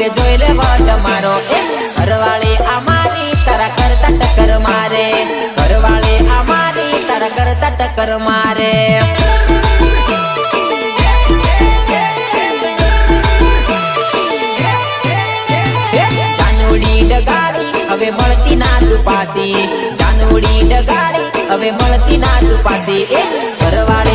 તે જોઈ લે વટ મારો. એ ઘરવાળી અમારી તારા કરતા ટક્કર મારે. ઘરવાળી અમારી મારી તારા કરતા ટક્કર મારે હવે મળતી ના તું પાસી જાનુડી ડગાડી હવે મળતી ના તું પાસી એ ઘરવાળે